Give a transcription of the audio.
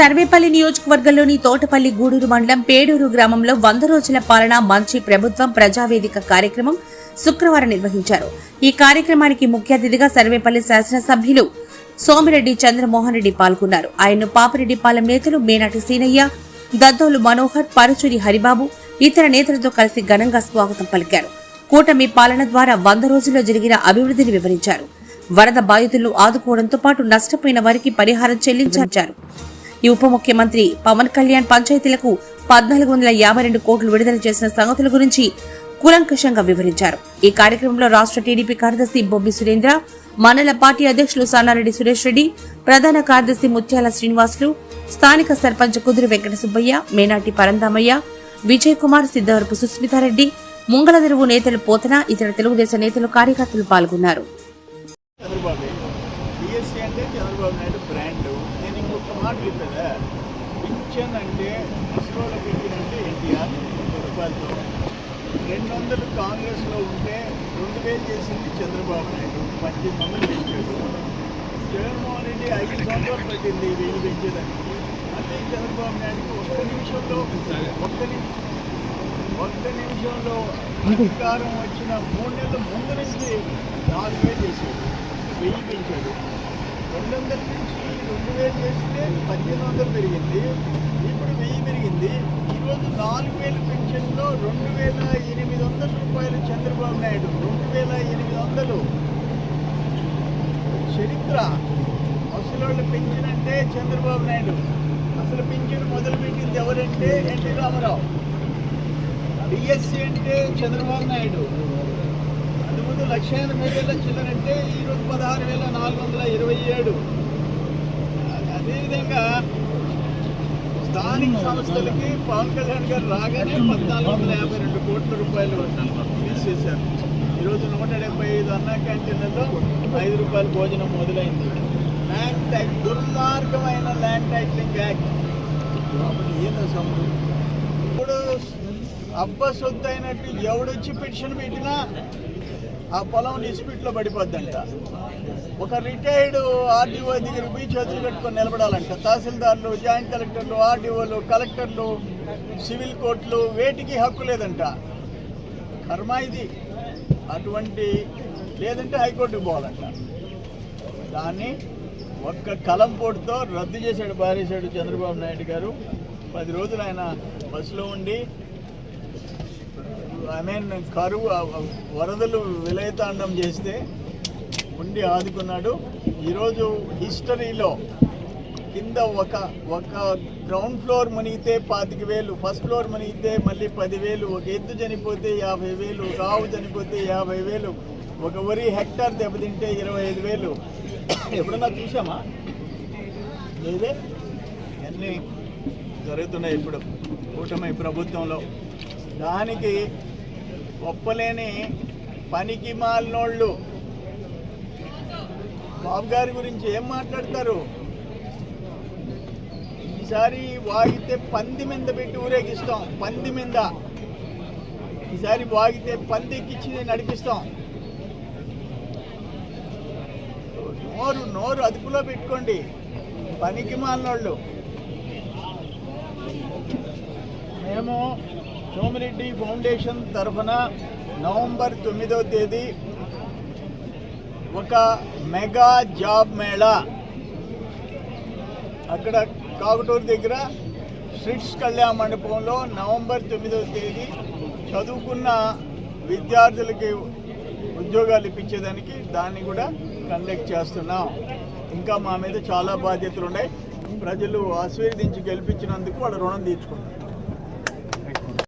సర్వేపల్లి నియోజకవర్గంలోని తోటపల్లి గూడూరు మండలం పేడూరు గ్రామంలో వంద రోజుల పాలన మంచి ప్రభుత్వం ప్రజావేదిక కార్యక్రమం శుక్రవారం నిర్వహించారు. ఈ కార్యక్రమానికి ముఖ్య అతిథిగా సర్వేపల్లి శాసనసభ్యులు సోమిరెడ్డి చంద్రమోహన్ రెడ్డి పాల్గొన్నారు. ఆయన్ను పాపిరెడ్డిపాలెం నేతలు మేనాటి సీనయ్య దద్దోలు మనోహర్ పరుచూరి హరిబాబు ఇతర నేతలతో కలిసి ఘనంగా స్వాగతం పలికారు. కూటమి పాలన ద్వారా వంద రోజుల్లో జరిగిన అభివృద్ధిని వివరించారు. వరద బాధితులను ఆదుకోవడంతో పాటు నష్టపోయిన వారికి పరిహారం చెల్లించారు. ఈ ఉప ముఖ్యమంత్రి పవన్ కళ్యాణ్ పంచాయతీలకు పద్నాలుగు వందల యాభై రెండు కోట్లు విడుదల చేసిన సంగతుల గురించి కూలంకషంగా వివరించారు. ఈ కార్యక్రమంలో రాష్ట్ర టీడీపీ కార్యదర్శి బొబ్బి సురేంద్ర మండల పార్టీ అధ్యక్షులు సానారెడ్డి సురేష్ రెడ్డి ప్రధాన కార్యదర్శి ముత్యాల శ్రీనివాసులు స్థానిక సర్పంచ్ కుదురు వెంకట సుబ్బయ్య మేనాటి పరందామయ్య విజయ్ కుమార్ సిద్ధవరపు సుస్మితారెడ్డి ముంగళదెరువు నేతలు పోతన ఇతర తెలుగుదేశం నేతలు కార్యకర్తలు పాల్గొన్నారు. బీఎస్సీ అంటే చంద్రబాబు నాయుడు బ్రాండ్ నేను ఇంకొక మాట చెప్పేదా? పింఛన్ అంటే ముసలోళ్ళ పింఛన్ అంటే ఎన్టీఆర్ రూపాయలతో రెండు వందలు కాంగ్రెస్లో ఉంటే రెండు వేలు చేసింది చంద్రబాబు నాయుడు. పద్దెనిమిది వందలు పెంచాడు. జగన్మోహన్ రెడ్డి ఐదు సంవత్సరాలు పట్టింది వెయ్యి పెంచేదానికి. అంటే చంద్రబాబు నాయుడుకి ఒక్క నిమిషంలో ఒక్క నిమిషం ఒక్క నిమిషంలో అధికారం వచ్చిన మూడు నెలల ముందు నుంచి నాలుగు వేలు చేసేది వెయ్యి పెంచాడు రెండు వందల నుంచి రెండు వేలు చేస్తే పద్దెనిమిది వందలు పెరిగింది. ఇప్పుడు వెయ్యి పెరిగింది. ఈరోజు నాలుగు వేలు పెన్షన్లో రెండు వేల ఎనిమిది వందల రూపాయలు చంద్రబాబు నాయుడు. రెండు వేల ఎనిమిది వందలు. చరిత్ర. ముసలోళ్ళ పెన్షన్ అంటే చంద్రబాబు నాయుడు. అసలు పెన్షన్ మొదలుపెట్టింది ఎవరంటే ఎన్టీ రామారావు. డిఎస్సి అంటే చంద్రబాబు నాయుడు. లక్ష ఎనభై వేల చిల్లరంటే ఈరోజు పదహారు వేల నాలుగు వందల ఇరవై ఏడు. అదేవిధంగా స్థానిక సంస్థలకి పవన్ కళ్యాణ్ గారు రాగానే పద్నాలుగు వందల యాభై రెండు కోట్ల రూపాయలు తీసేశారు. ఈరోజు నూట డెబ్బై ఐదు అన్న క్యాంటీన్లలో ఐదు రూపాయల భోజనం మొదలైంది. ల్యాండ్ ట్యాక్స్ దుర్మార్గమైన ల్యాండ్ ట్యాక్సింగ్ యాక్ట్. ఏందో సొమ్ము ఇప్పుడు అబ్బ సొత్తు అయినట్టు ఎవడొచ్చి పిటిషన్ పెట్టినా ఆ పొలం డిస్ప్యూట్లో పడిపోద్దంట. ఒక రిటైర్డ్ ఆర్డీఓ దగ్గర పోయి చేతులు కట్టుకొని నిలబడాలంట. తహసీల్దార్లు జాయింట్ కలెక్టర్లు ఆర్డీఓలు కలెక్టర్లు సివిల్ కోర్టులు వేటికి హక్కు లేదంట. కర్మ ఇది. అటువంటి లేదంటే హైకోర్టుకు పోవాలంట. దాన్ని ఒక్క కలంపోటుతో రద్దు చేశాడు బారేశాడు చంద్రబాబు నాయుడు గారు. పది రోజులు ఆయన బస్సులో ఉండి ఐ మీన్ కరువు వరదలు విలయతాండం చేస్తే ఉండి ఆదుకున్నాడు. ఈరోజు హిస్టరీలో కింద ఒక ఒక గ్రౌండ్ ఫ్లోర్ మునిగితే పాతిక వేలు ఫస్ట్ ఫ్లోర్ మునిగితే మళ్ళీ పదివేలు ఒక ఎద్దు చనిపోతే యాభై వేలు రావు చనిపోతే యాభై వేలు ఒక వరి హెక్టార్ దెబ్బతింటే ఇరవై ఐదు వేలు. ఎప్పుడన్నా చూసామా లేదే? అన్నీ జరుగుతున్నాయి ఇప్పుడు. కూటమి ప్రభుత్వంలో. దానికి ఒప్పలేని పనికి మాలినోళ్ళు. బాబు గారి గురించి ఏం మాట్లాడతారు? ఈసారి వాగితే పంది మీద పెట్టి ఊరేగిస్తాం. పంది మీద. ఈసారి వాగితే పంది ఎక్కించి నడిపిస్తాం. నోరు నోరు అదుపులో పెట్టుకోండి. పనికి మాలినోళ్ళు. మేము సోమిరెడ్డి ఫౌండేషన్ తరఫున నవంబర్ తొమ్మిదవ తేదీ ఒక మెగా జాబ్ మేళా. అక్కడ కాకుటూరు దగ్గర స్ట్రిట్స్ కళ్యాణ మండపంలో నవంబర్ తొమ్మిదవ తేదీ చదువుకున్న విద్యార్థులకి ఉద్యోగాలు ఇప్పించేదానికి దాన్ని కూడా కండక్ట్ చేస్తున్నాం. ఇంకా మా మీద చాలా బాధ్యతలు ఉన్నాయి ప్రజలు ఆశీర్వదించి గెలిపించినందుకు వాళ్ళ రుణం తీర్చుకుంటారు